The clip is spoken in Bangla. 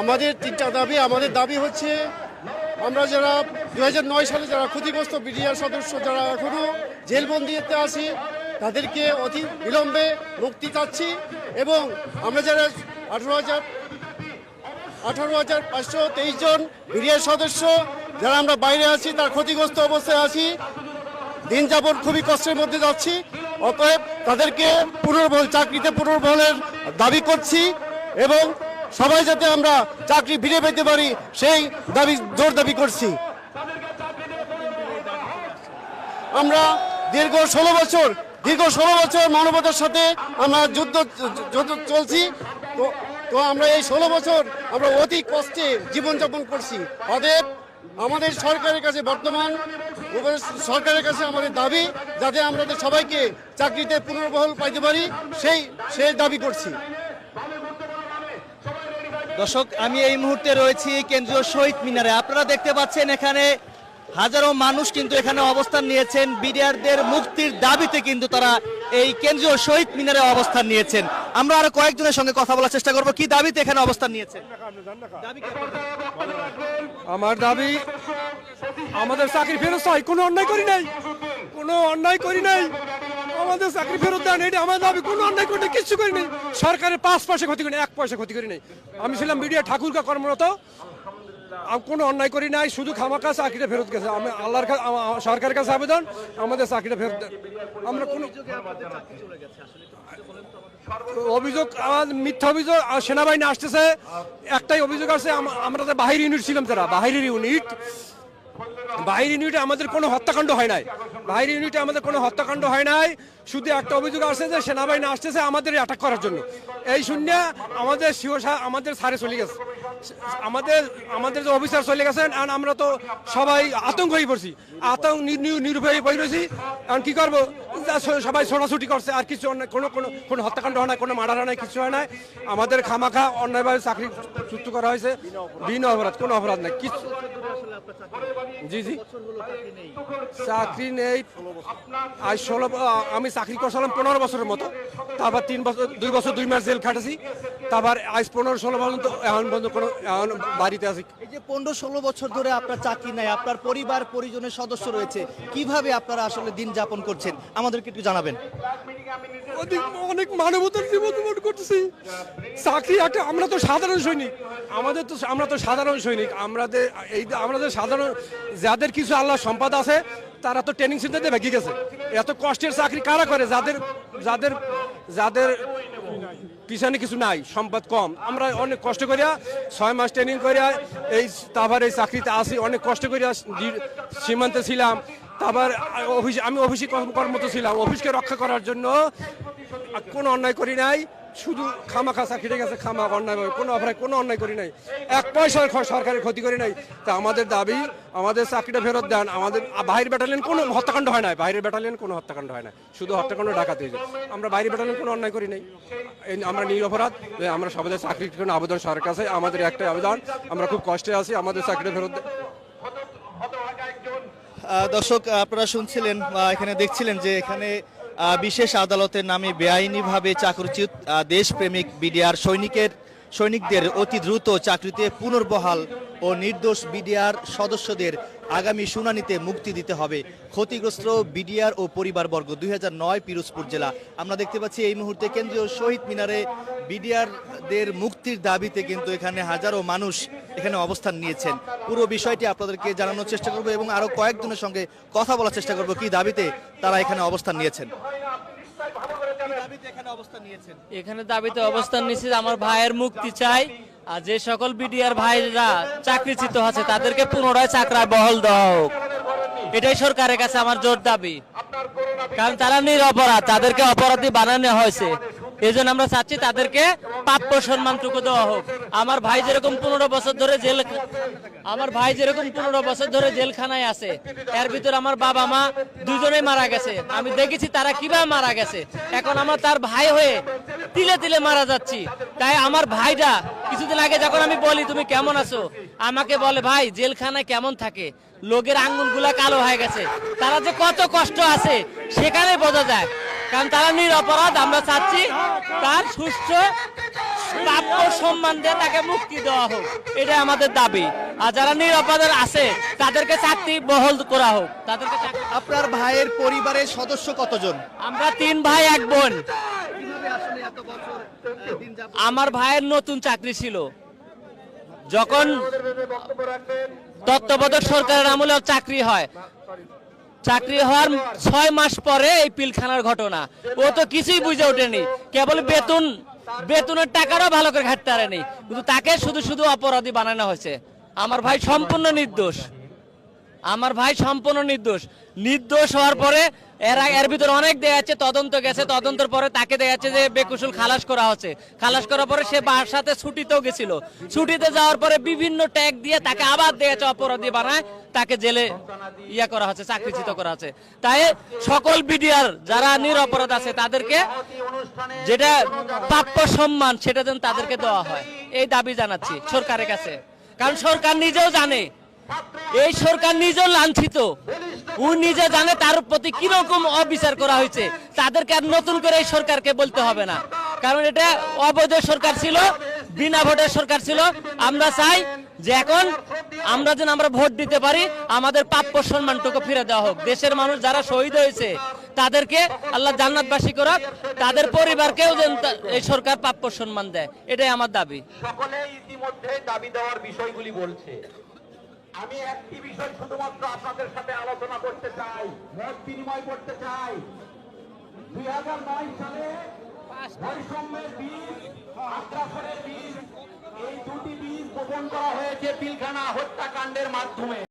আমাদের তিনটা দাবি, আমাদের দাবি হচ্ছে আমরা যারা দু হাজার নয় সালে যারা ক্ষতিগ্রস্ত বিডিআর সদস্য যারা এখনও জেলবন্দিতে আছি, তাদেরকে অতি বিলম্বে মুক্তি চাচ্ছি এবং আমরা যারা আঠারো হাজার আঠারো হাজার পাঁচশো তেইশ জন বিডিআর সদস্য যারা আমরা বাইরে আছি, তার ক্ষতিগ্রস্ত অবস্থায় আছি, দিন যাপন খুবই কষ্টের মধ্যে যাচ্ছি, অতএব তাদেরকে পুনর্বল চাকরিতে পুনর্বলের দাবি করছি এবং সবাই যাতে আমরা চাকরি ফিরে পেতে পারি, সেই দাবি, জোর দাবি করছি। আমরা দীর্ঘ ষোলো বছর, দীর্ঘ ষোলো বছর মানবতার সাথে আমরা যুদ্ধ যুদ্ধ চলছি। তো তো আমরা এই ষোলো বছর আমরা অতি কষ্টে জীবনযাপন করছি। অতএব আমাদের সরকারের কাছে বর্তমান, সরকারের কাছে আমাদের দাবি, যাতে আমরা সবাইকে চাকরিতে পুনর্বহল পাইতে পারি, সেই সেই দাবি করছি। দর্শক, আমি এই মুহূর্তে রয়েছি কেন্দ্রীয় শহীদ মিনারে। আপনারা দেখতে পাচ্ছেন এখানে হাজারো মানুষ কিন্তু এখানে অবস্থান নিয়েছেন। বিডিআরদের মুক্তির দাবিতে কিন্তু তারা এই কেন্দ্রীয় শহীদ মিনারে অবস্থান নিয়েছেন। আমরা আরও কয়েকজনের সঙ্গে কথা বলার চেষ্টা করব। কি দাবিতে এখানে অবস্থান নিয়েছেন? আমার দাবি, আমাদের চাকরি ফেরত হয় কোনো অন্যায় করি নাই। কোনো অন্যায় করি নাই। আমাদের চাকরি ফেরত দেন এটা আমার দাবি, কোনো অন্যায় করি নাই কিচ্ছু করি নাই। সরকারের পাঁচ পয়সা ক্ষতি করি নাই, এক পয়সা ক্ষতি করি নাই। আমি ছিলাম মিডিয়া ঠাকুরকা কর্মরত। কোনো অন্যায় করি নাই, শুধু খামাকা চাকরিটা ফেরত গেছে। আমি আল্লাহর কাছে সরকারের কাছে আবেদন, আমাদের চাকরিটা ফেরত দেন আমরা কোনো অভিযোগ মিথ্যা অভিযোগ সেনাবাহিনী আসতেছে। একটাই অভিযোগ আছে আমরা তো বাহির ইউনিট ছিলাম তারা বাহিরের ইউনিট। বাহির ইউনিটে আমাদের কোনো হত্যাকাণ্ড হয় নাই। বাহির ইউনিটে আমাদের কোনো হত্যাকাণ্ড হয় নাই। শুধু একটা অভিযোগ আসছে যে সেনাবাহিনী আসতেছে আমাদের অ্যাটাক করার জন্য। এই শূন্য আমাদের শিবসা আমাদের সারে চলে গেছে। আমাদের আমাদের যে অফিসার চলে গেছেন আর আমরা তো সবাই আতঙ্ক হয়ে পড়ছি। আতঙ্ক নি- নি- নিরুপায় হয়ে পড়েছি। এখন কি করব? সবাই ছোটাছুটি করছে, আর কিছু অন্যায় কোনো কোনো কোনো হত্যাকাণ্ড হয় না কোনো মার্ডার হয় না কিছু হয় না আমাদের খামাখা অন্যায়ভাবে চাকরি চুক্ত করা হয়েছে। বিনা অপরাধ, কোনো অপরাধ নাই। কিছু জি জি। চাকরি নেই। আজ ষোলো আমি চাকরি করছিলাম পনেরো বছরের মতো। তারপর তিন বছর দুই বছর দুই মাস জেল খাটেছি তারপর আজ পনেরো ষোলো পর্যন্ত এখন পর্যন্ত কোনো এখন বাড়িতে আছি। এই যে পনেরো ষোলো বছর ধরে আপনার চাকরি নাই আপনার পরিবার পরিজনের সদস্য রয়েছে কীভাবে আপনারা আসলে দিন যাপন করছেন? আমাদেরকে একটু জানাবেন। অনেক মানবতার জীবন করতেছি। চাকরি একটা আমরা তো সাধারণ সৈনিক। আমাদের তো আমরা তো সাধারণ সৈনিক। আমাদের এই আমাদের সাধারণ যাদের কিছু আল্লাহ সম্পদ আছে তারা তো ট্রেনিং সেন্টারে ভেঙে গেছে? এত কষ্টের চাকরি কারা করে? যাদের যাদের যাদের পিছনে কিছু নাই, সম্পদ কম। আমরা অনেক কষ্ট করিয়া ছয় মাস ট্রেনিং করিয়া এই তারপর এই চাকরিতে আসি, অনেক কষ্ট করিয়া সীমান্তে ছিলাম। তারপর অফিস, আমি অফিসে কর্মরত ছিলাম। অফিসকে রক্ষা করার জন্য কোনো অন্যায় করি নাই। শুধু খামাখা চাকরি গেছে খামা অন্যায় ভাবে কোনো অপরাধ, কোনো অন্যায় করি নাই। এক পয়সার সরকারের ক্ষতি করি নাই। তা আমাদের দাবি, আমাদের চাকরিটা ফেরত দেন, আমাদের বাইরের ব্যাটালিয়ন কোনো হত্যাকাণ্ড হয় না বাইরের ব্যাটালিয়ন কোনো হত্যাকাণ্ড হয় না শুধু হত্যাকাণ্ড ডাকাতে হয়েছে। আমরা বাইরের ব্যাটালিয়ন কোনো অন্যায় করি নাই। আমরা নিরপরাধ আমরা সবাই চাকরির জন্য আবেদন সরকার কাছে, আমাদের একটাই আবেদন, আমরা খুব কষ্টে আছি, আমাদের চাকরিটা ফেরত দর্শক, আপনারা শুনছিলেন এখানে দেখছিলেন যে এখানে বিশেষ আদালতের নামে বেআইনিভাবে চাকরিচ্যুত দেশপ্রেমিক বিডিআর সৈনিকের সৈনিকদের অতি দ্রুত চাকরিতে পুনর্বহাল ও নির্দোষ বিডিআর সদস্যদের আগামী শুনানিতে মুক্তি দিতে হবে। ক্ষতিগ্রস্ত বিডিআর ও পরিবারবর্গ দুই পিরোজপুর জেলা। আমরা দেখতে পাচ্ছি এই মুহূর্তে কেন্দ্রীয় শহীদ মিনারে বিডিআরদের মুক্তির দাবিতে কিন্তু এখানে হাজারো মানুষ এখানে অবস্থান নিয়েছেন। পুরো বিষয়টি আপনাদেরকে জানানোর চেষ্টা করব এবং আরও কয়েকজনের সঙ্গে কথা বলার চেষ্টা করব কি দাবিতে তারা এখানে অবস্থান নিয়েছেন। এখানে দাবিতে অবস্থান নিচ্ছি আমার ভাইয়ের মুক্তি চাই আর যে সকল বিডিআর ভাইরা চাকরিচিত আছে তাদেরকে পুনরায় চাকরায় বহল দেওয়া হোক। এটাই সরকারের কাছে আমার জোর দাবি। কারণ তারা নিরপরাধ তাদেরকে অপরাধী বানানো হয়েছে। এই জন্য আমরা চাচ্ছি তাদেরকে প্রাপ্য সম্মানটুকু দেওয়া হোক। আমার ভাই যেরকম পনেরো বছর ধরে জেল আমার ভাই যেরকম পনেরো বছর ধরে জেলখানায় আছে, এর ভিতর আমার বাবা মা দুজনেই মারা গেছে। আমি দেখেছি তারা কীভাবে মারা গেছে। এখন আমার তার ভাই হয়ে তিলে তিলে মারা যাচ্ছি। তাই আমার ভাইটা কিছুদিন আগে যখন আমি বলি, তুমি কেমন আছো? আমাকে বলে, ভাই, জেলখানায় কেমন থাকে? লোকের আঙ্গুলগুলা কালো হয়ে গেছে। তারা যে কত কষ্ট আছে সেখানে বোঝা যায়। কারণ তারা নিরপরাধ আমরা চাচ্ছি তার সুস্থ প্রাপ্য সম্মান দিয়ে তাকে মুক্তি দেওয়া হোক। এটাই আমাদের দাবি। আর যারা নিরপরাধ আছে তাদেরকে চাকরি বহল করা হোক। তাদেরকে আপনার ভাইয়ের পরিবারের সদস্য কতজন? আমরা তিন ভাই এক বোন। আমার ভাইয়ের নতুন চাকরি ছিল। যখন তত্ত্বাবধায়ক সরকারের আমলে চাকরি হয় চাকরি হওয়ার ছয় মাস পরে এই পিলখানার ঘটনা। ও তো কিছুই বুঝে ওঠেনি। কেবল বেতন, বেতনের টাকারও ভালো করে ঘাটতে পারেনি। কিন্তু তাকে শুধু শুধু অপরাধী বানানো হয়েছে। আমার ভাই সম্পূর্ণ নির্দোষ। আমার ভাই সম্পূর্ণ নির্দোষ। নির্দোষ হওয়ার পরে এর এর ভিতরে অনেক দেখা আছে, তদন্ত গেছে, তদন্তের পরে তাকে দেখা যাচ্ছে যে বেকুশল খালাস করা হচ্ছে। খালাস করার পরে সে বাসাতে ছুটিতেও গেছিল। ছুটিতে যাওয়ার পরে বিভিন্ন ট্যাগ দিয়ে তাকে আবার দেখা যাচ্ছে অপরাধী বানায়, তাকে জেলে ইয়া করা হচ্ছে, চাকরিচ্যুত করা হচ্ছে। তাই সকল বিডিআর যারা নিরপরাধ আছে, তাদেরকে যেটা প্রাপ্য সম্মান, সেটা যেন তাদেরকে দেওয়া হয়। এই দাবি জানাচ্ছি সরকারের কাছে। কারণ সরকার নিজেও জানে এই সরকার নিজেও লাঞ্ছিত। ও নিজে জানে তার প্রতি কীরকম অবিচার করা হয়েছে। তাদেরকে আর নতুন করে এই সরকারকে বলতে হবে না। কারণ এটা অবৈধ সরকার ছিল, বিনা ভোটের সরকার ছিল। আমরা চাই যে এখন আমরা যেন আমরা ভোট দিতে পারি, আমাদের প্রাপ্য সম্মানটুকু ফিরে দেওয়া হোক। দেশের মানুষ যারা শহীদ হয়েছে, তাদেরকে আল্লাহ জান্নাতবাসী করক, তাদের পরিবারকেও যেন এই সরকার প্রাপ্য সম্মান দেয়। এটাই আমার দাবি। সকলে ইতিমধ্যে দাবি দেওয়ার বিষয়গুলি বলছে। আমি একটি বিষয় শুধুমাত্র আপনাদের সাথে আলোচনা করতে চাই, মত বিনিময় করতে চাই। দুই হাজার নয় সালে বৈষম্যের বীজ, আগ্রাসনের বীজ, এই দুটি বীজ বপন করা হয়েছে পিলখানা হত্যাকাণ্ডের মাধ্যমে।